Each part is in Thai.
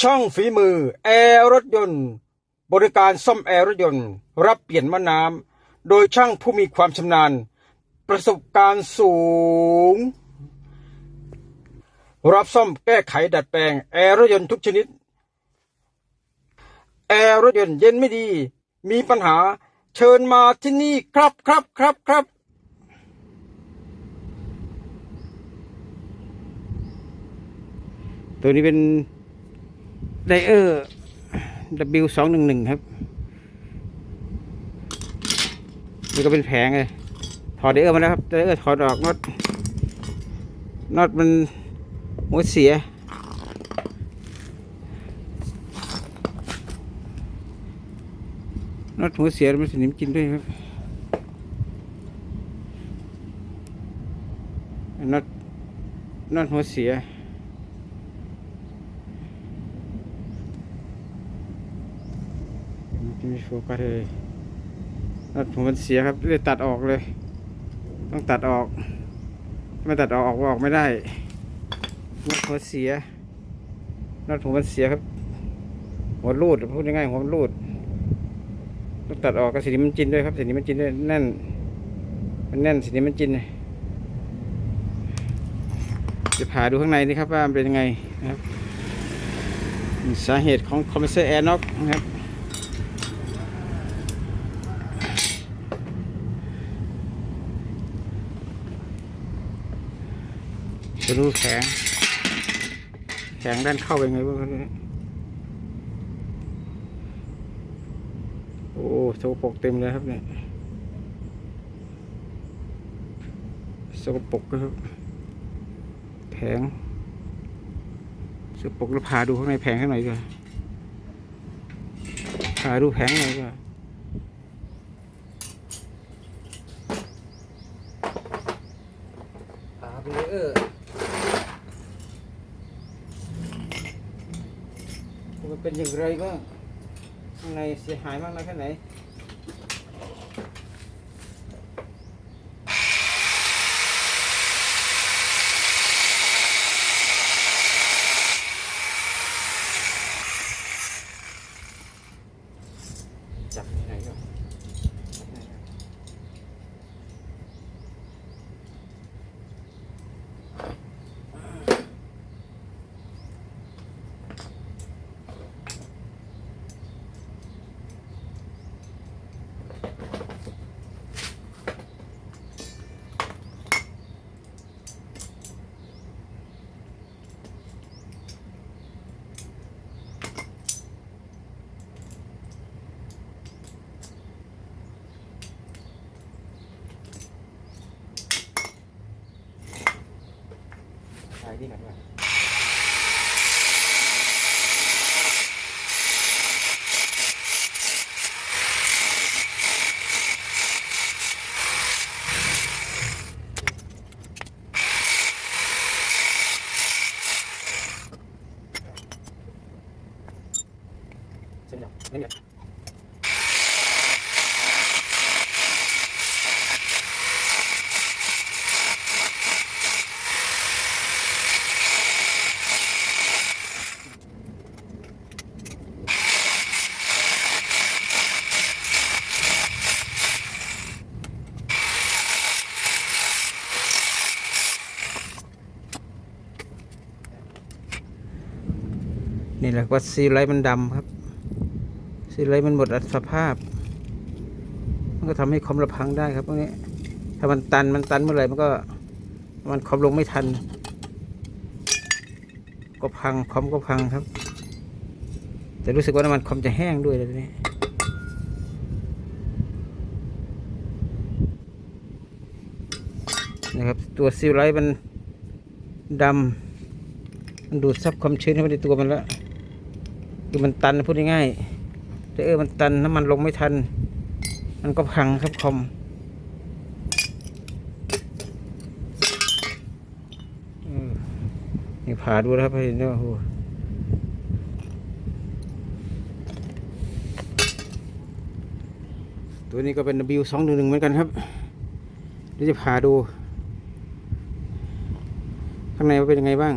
ช่างฝีมือ แอร์รถยนต์ บริการซ่อมแอร์รถยนต์ รับเปลี่ยนมะน้ำโดยช่างผู้มีความชำนาญ ประสบการณ์สูง รับซ่อมแก้ไขดัดแปลง แอร์รถยนต์ทุกชนิด แอร์รถยนต์เย็นไม่ดี มีปัญหาเชิญมาที่นี่ครับครับครับครับตัวนี้เป็น ไดเออร์ W สองหนึ่งหนึ่งครับนี่ก็เป็นแผงเลยถอดไดเออร์มาแล้วครับไดเออร์ถอดออกน็อตน็อตมันหัวเสียน็อตหัวเสียมันสนิมกินด้วยครับน็อตน็อตหัวเสีย ไม่มีโฟกัสเลยน็อตผมมันเสียครับเลยตัดออกเลย ต้องตัดออก ไม่ตัดออกออกออกไม่ได้น็อตหัวเสียน็อตผมมันเสียครับหัวรูดพูดง่ายๆหัวมันรูดต้องตัดออกกับสีนี้มันจินด้วยครับสีนี้มันจินด้วยแน่น มันแน่นสีนี้มันจินเลยจะผ่าดูข้างในนี่ครับว่ามันเป็นยังไงนะครับ สาเหตุของคอมเพรสเซอร์แอร์น็อกนะครับ จะดูแข็ง แข็งด้านเข้าเป็นไงบ้างครับเนี่ยโอ้สกปกเต็มเลยครับเนี่ยสกปกครับแผงสกปกแล้วพาดูข้างในแผงข้างในก่อนพาดูแผงข้างในก่อนพาไปเลยเออมัน เป็นอย่างไรบ้างข้างในเสียหายมากน้อยแค่ไหน จับที่ไหนก็จับที่ไหนก็ ขายที่ไหนวะเส้นหยักเส้นหยัก นี่แหละว่าซีไลท์มันดำครับ ซีไลท์มันหมดอัตสภาพ มันก็ทำให้คอมระพังได้ครับพวกนี้ ถ้ามันตันมันตันเมื่อไหร่มันก็มันคอมลงไม่ทัน ก็พังคอมก็พังครับ แต่รู้สึกว่าน้ำมันคอมจะแห้งด้วยเลยทีนี้นะครับตัวซีไลท์มันดำมันดูดซับความชื้นเข้าไปในตัวมันแล้ว คือมันตันพูดง่ายๆแต่เออมันตันน้ำมันลงไม่ทัน มันก็พังครับคอมนี่ผ่าดูนะครับเห็นไหมโอ้ตัวนี้ก็เป็น W สองหนึ่งเหมือนกันครับเดี๋ยวจะผ่าดู ข้างในว่าเป็นยังไงบ้าง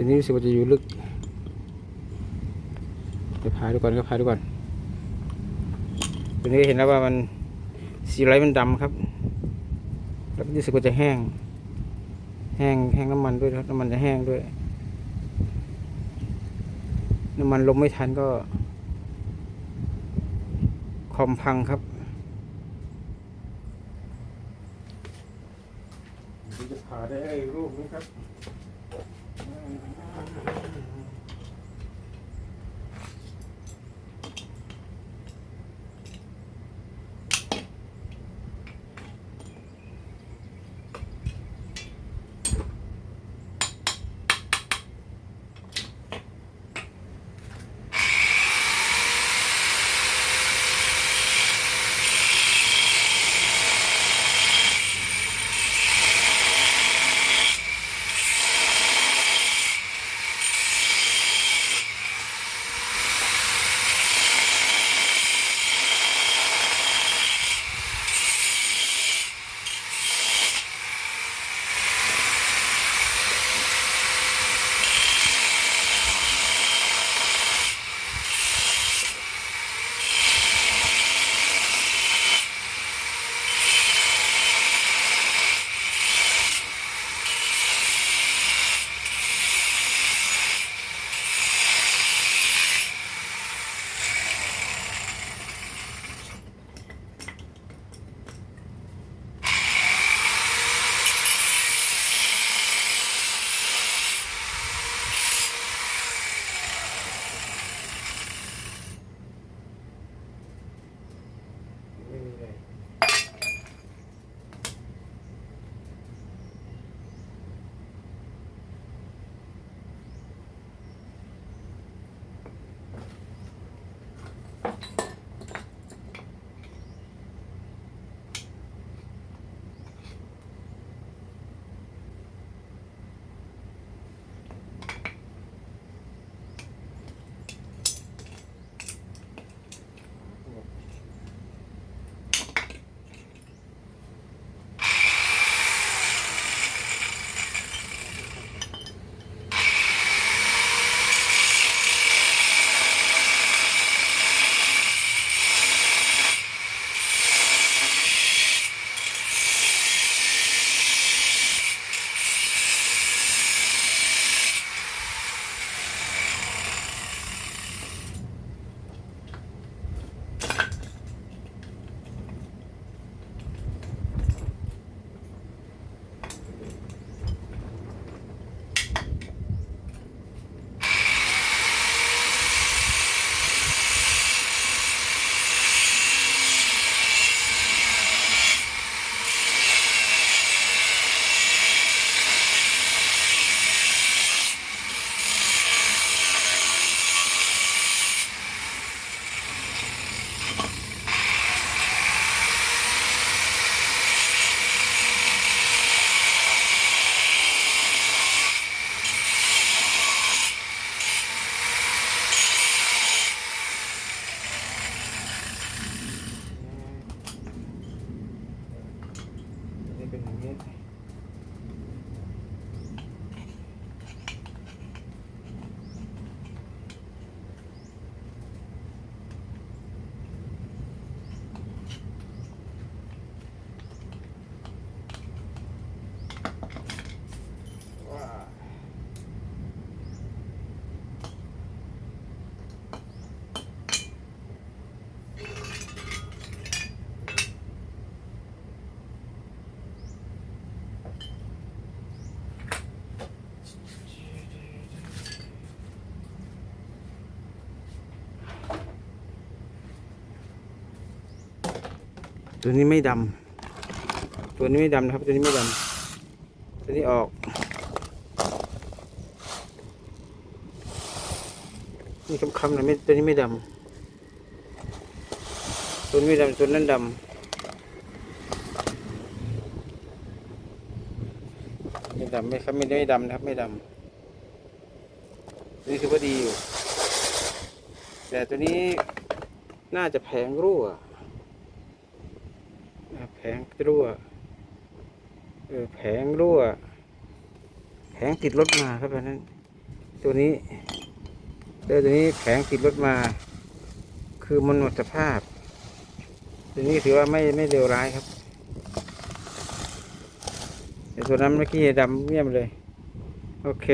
ตัวนี้รู้สึกว่าจะอยู่ลึกเดี๋ยวพาดูก่อนก็พายดูก่อนตัวนี้เห็นแล้วว่ามันสีไรมันดำครับ แล้วรู้สึกว่าจะแห้ง แห้งแห้งน้ำมันด้วยนะครับน้ำมันจะแห้งด้วย น้ำมันลงไม่ทันก็ คอมพังครับจะผ่าได้รูปนี้ครับ เป็นอย่างนี้ ตัวนี้ไม่ดำตัวนี้ไม่ดำนะครับ ตัวนี้ไม่ดำตัวนี้ออก นี่คำๆนะไม่ตัวนี้ไม่ดำตัวนี้ไม่ดำตัวนั้นดำไม่ดำไม่ครับไม่ได้ดำนะครับไม่ดำนี้ถือว่าดีอยู่ แต่ตัวนี้น่าจะแผงรั่ว แผงรั่วเออแผงรั่ว แผงติดรถมาครับแบบนั้น ตัวนี้เรือตัวนี้แข็งติดรถมา คือมันหมดสภาพ ตัวนี้ถือว่าไม่ไม่เลวร้ายครับแต่ตัวนั้นเมื่อกี้ดำเมี่ยมเลย โอเค